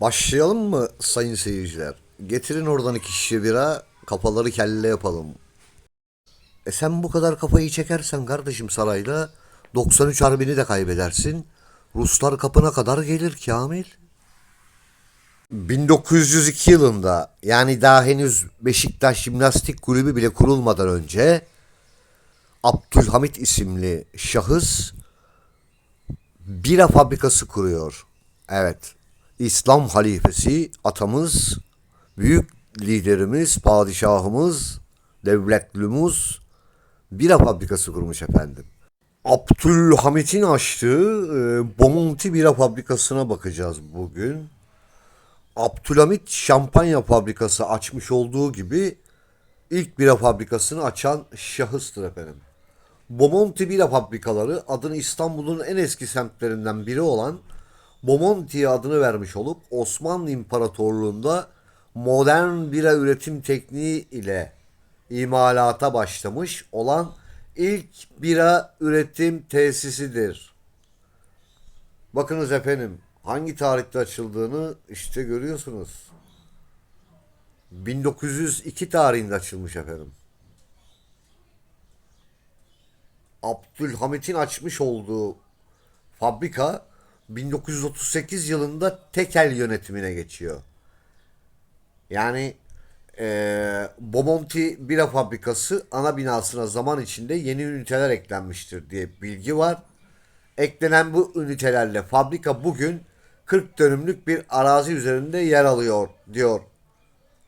Başlayalım mı sayın seyirciler? Getirin oradan iki şişe bira, kafaları kelle yapalım. E sen bu kadar kafayı çekersen kardeşim sarayda 93 harbini de kaybedersin. Ruslar kapına kadar gelir Kamil. 1902 yılında yani daha henüz Beşiktaş Jimnastik Kulübü bile kurulmadan önce Abdülhamit isimli şahıs bira fabrikası kuruyor. Evet. İslam halifesi, atamız, büyük liderimiz, padişahımız, devletlümüz bira fabrikası kurmuş efendim. Abdülhamit'in açtığı e, Bomonti bira fabrikasına bakacağız bugün. Abdülhamit şampanya fabrikası açmış olduğu gibi ilk bira fabrikasını açan şahıstır efendim. Bomonti bira fabrikaları adını İstanbul'un en eski semtlerinden biri olan Bomonti'ye adını vermiş olup Osmanlı İmparatorluğu'nda modern bira üretim tekniği ile imalata başlamış olan ilk bira üretim tesisidir. Bakınız efendim hangi tarihte açıldığını işte görüyorsunuz. 1902 tarihinde açılmış efendim. Abdülhamit'in açmış olduğu fabrika 1938 yılında tekel yönetimine geçiyor. Yani eee Bomonti Bira Fabrikası ana binasına zaman içinde yeni üniteler eklenmiştir diye bilgi var. Eklenen bu ünitelerle fabrika bugün 40 dönümlük bir arazi üzerinde yer alıyor diyor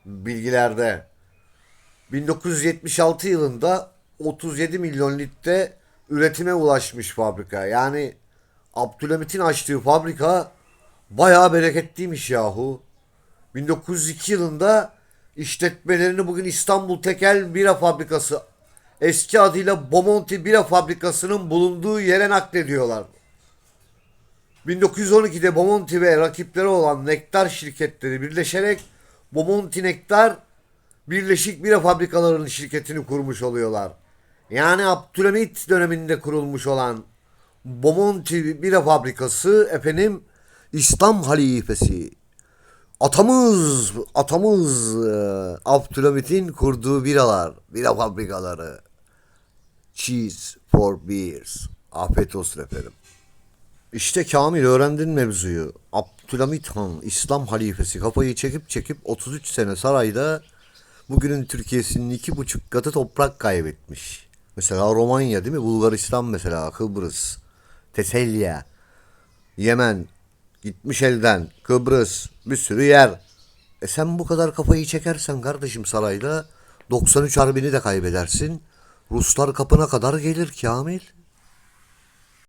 bilgilerde. 1976 yılında 37 milyon litre üretime ulaşmış fabrika. Yani Abdülhamit'in açtığı fabrika bayağı bereketliymiş yahu. 1902 yılında işletmelerini bugün İstanbul Tekel Bira Fabrikası eski adıyla Bomonti Bira Fabrikası'nın bulunduğu yere naklediyorlar. 1912'de Bomonti ve rakipleri olan Nektar şirketleri birleşerek Bomonti Nektar Birleşik Bira Fabrikalarının şirketini kurmuş oluyorlar. Yani Abdülhamit döneminde kurulmuş olan Bomonti Bira Fabrikası efendim İslam halifesi atamız atamız e, Abdülhamit'in kurduğu biralar, bira fabrikaları. Cheese for beers. Afiyet olsun efendim. İşte Kamil öğrendin mevzuyu. Abdülhamit Han İslam halifesi kafayı çekip çekip 33 sene sarayda bugünün Türkiye'sinin iki buçuk katı toprak kaybetmiş. Mesela Romanya değil mi? Bulgaristan mesela, Kıbrıs, Teselya, Yemen gitmiş elden, Kıbrıs bir sürü yer. E sen bu kadar kafayı çekersen kardeşim sarayda 93 harbini de kaybedersin. Ruslar kapına kadar gelir Kamil.